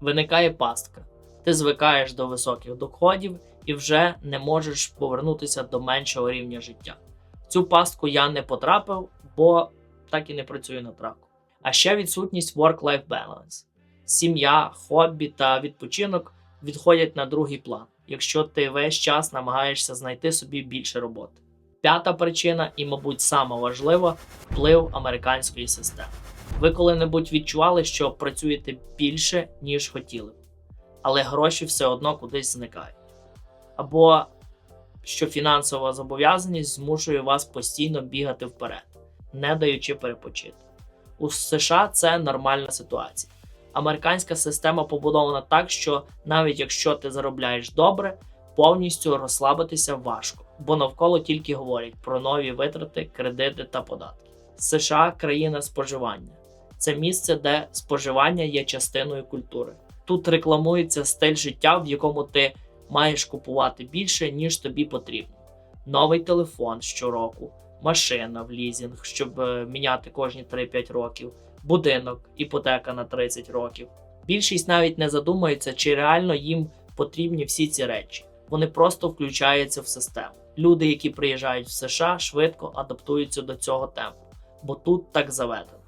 Виникає пастка. Ти звикаєш до високих доходів і вже не можеш повернутися до меншого рівня життя. В цю пастку я не потрапив, бо так і не працюю на траку. А ще відсутність work-life balance. Сім'я, хобі та відпочинок відходять на другий план, якщо ти весь час намагаєшся знайти собі більше роботи. П'ята причина, і, мабуть, сама важлива вплив американської системи. Ви коли-небудь відчували, що працюєте більше, ніж хотіли, б, але гроші все одно кудись зникають. Або що фінансова зобов'язаність змушує вас постійно бігати вперед, не даючи перепочити. У США це нормальна ситуація. Американська система побудована так, що навіть якщо ти заробляєш добре, повністю розслабитися важко, бо навколо тільки говорять про нові витрати, кредити та податки. США країна споживання. Це місце, де споживання є частиною культури. Тут рекламується стиль життя, в якому ти маєш купувати більше, ніж тобі потрібно. Новий телефон щороку, машина в лізінг, щоб е, міняти кожні 3-5 років, будинок, іпотека на 30 років. Більшість навіть не задумується, чи реально їм потрібні всі ці речі. Вони просто включаються в систему. Люди, які приїжджають в США, швидко адаптуються до цього темпу, бо тут так заведено.